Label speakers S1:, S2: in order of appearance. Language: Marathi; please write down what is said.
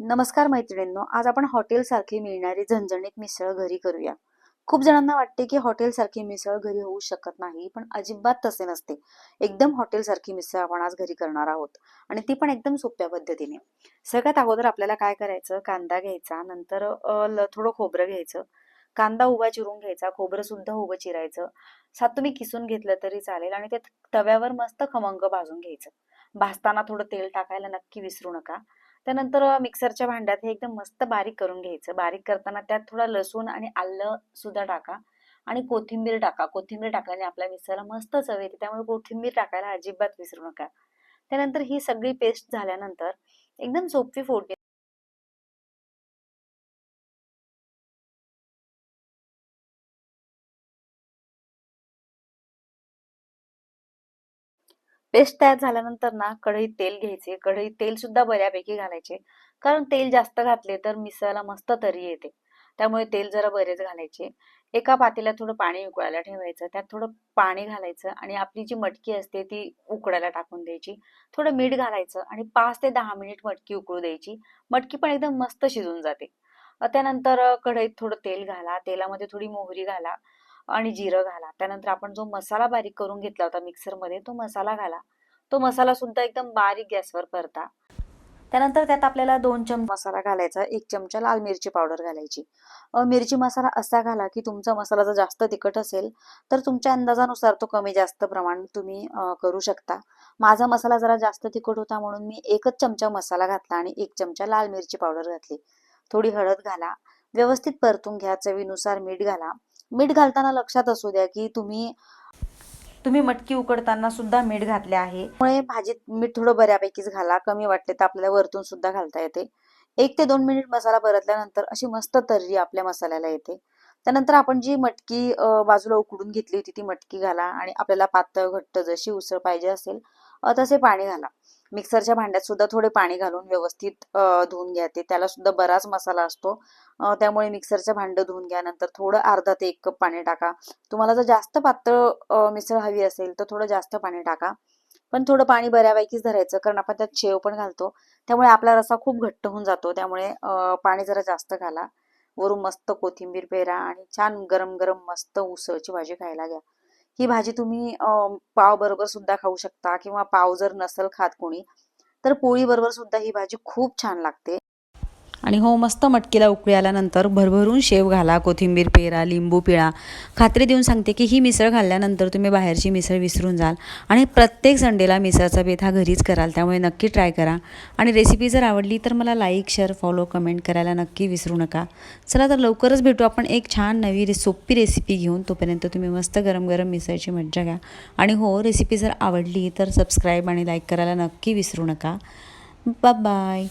S1: नमस्कार मैत्रिणींनो आज आपण हॉटेलसारखी मिळणारी झणझणीत मिसळ घरी करूया. खूप जणांना वाटते की हॉटेलसारखी मिसळ घरी होऊ शकत नाही पण अजिबात तसे नसते. एकदम हॉटेलसारखी मिसळ आपण आज घरी करणार आहोत आणि ती पण एकदम सोप्या पद्धतीने. सगळ्यात अगोदर आपल्याला काय करायचं? कांदा घ्यायचा नंतर थोडं खोबरं घ्यायचं. कांदा उभा चिरून घ्यायचा खोबरं सुद्धा उभं चिरायचं. सात तुम्ही किसून घेतलं तरी चालेल आणि ते तव्यावर मस्त खमंग भाजून घ्यायचं. भाजताना थोडं तेल टाकायला नक्की विसरू नका. त्यानंतर मिक्सरच्या भांड्यात हे एकदम मस्त बारीक करून घ्यायचं. बारीक करताना त्यात थोडा लसूण आणि आलं सुद्धा टाका आणि कोथिंबीर टाका. कोथिंबीर टाकल्याने आपल्या मिक्सरला मस्त चव येते. त्यामुळे कोथिंबीर टाकायला अजिबात विसरू नका. त्यानंतर ही सगळी पेस्ट झाल्यानंतर एकदम सोपी फोडणी पेस्ट तयार झाल्यानंतर ना कढईत तेल घ्यायचे. कढईत तेल सुद्धा बऱ्यापैकी घालायचे. कारण तेल जास्त घातले तर मिसळला मस्त तरी येते. त्यामुळे तेल जरा बरेच घालायचे. एका पातेल्यात थोडं पाणी उकळायला ठेवायचं. त्यात थोडं पाणी घालायचं आणि आपली जी मटकी असते ती उकडायला टाकून द्यायची. थोडं मीठ घालायचं आणि पाच ते दहा मिनिट मटकी उकळू द्यायची. मटकी पण एकदम मस्त शिजून जाते. त्यानंतर कढईत थोडं तेल घाला. तेलामध्ये थोडी मोहरी घाला. आणि जिरं घाला. त्यानंतर आपण जो मसाला बारीक करून घेतला होता मिक्सरमध्ये तो मसाला घाला. तो मसाला सुद्धा एकदम बारीक गॅसवर परता. त्यानंतर त्यात आपल्याला दोन चमच मसाला घालायचा एक चमचा लाल मिरची पावडर घालायची. मिरची मसाला असा घाला की तुमचा मसाला जर जास्त तिखट असेल तर तुमच्या अंदाजानुसार तो कमी जास्त प्रमाण तुम्ही करू शकता. माझा मसाला जरा जास्त तिखट होता म्हणून मी एकच चमचा मसाला घातला आणि एक चमचा लाल मिरची पावडर घातली. थोडी हळद घाला. व्यवस्थित परतून घ्या चवीनुसार मीठ घाला. मीठ घालताना लक्षात असू द्या की तुम्ही तुम्ही मटकी उकडताना सुद्धा मीठ घातले आहे. त्यामुळे भाजीत मीठ थोडं बऱ्यापैकीच घाला कमी वाटले तर आपल्याला वरतून सुद्धा घालता येते. एक ते दोन मिनिट मसाला परतल्यानंतर अशी मस्त तर्री आपल्या मसाल्याला येते. त्यानंतर आपण जी मटकी बाजूला उकडून घेतली होती ती मटकी घाला आणि आपल्याला पातळ घट्ट जशी उसळ पाहिजे असेल तसे पाणी घाला. मिक्सरच्या भांड्यात सुद्धा थोडे पाणी घालून व्यवस्थित धुवून घ्या ते त्याला सुद्धा बराच मसाला असतो. त्यामुळे मिक्सरचं भांडं धुवून घ्या. नंतर थोडं अर्धा ते एक कप पाणी टाका. तुम्हाला जर जास्त पातळ मिसळ हवी असेल तर थोडं जास्त पाणी टाका. पण थोडं पाणी बऱ्यापैकीच धरायचं. कारण आपण त्यात शेव पण घालतो. त्यामुळे आपला रसा खूप घट्ट होऊन जातो. त्यामुळे पाणी जरा जास्त घाला. वरून मस्त कोथिंबीर पेरा आणि छान गरम गरम मस्त उसळची भाजी खायला घ्या. ही भाजी तुम्ही पाव बरोबर सुद्धा खाऊ शकता किंवा पाव जर नसेल खात कोणी तर पोळी बरोबर सुद्धा ही भाजी खूप छान लागते. आणि हो मस्त मटकीला उकळी आल्यानंतर भरभरून शेव घाला कोथिंबीर पेरा लिंबू पिळा. खात्री देऊन सांगते की ही मिसळ घालल्यानंतर तुम्ही बाहेरची मिसळ विसरून जाल. आणि प्रत्येक संडेला मिसळचा बेत हा घरीच कराल त्यामुळे नक्की ट्राय करा. आणि रेसिपी जर आवडली तर मला लाईक शेअर फॉलो कमेंट करायला नक्की विसरू नका. चला तर लवकरच भेटू आपण एक छान नवी रे सोपी रेसिपी घेऊन. तोपर्यंत तुम्ही मस्त गरम गरम मिसळची मज्जा घ्या. आणि हो रेसिपी जर आवडली तर सबस्क्राईब आणि लाईक करायला नक्की विसरू नका. बाय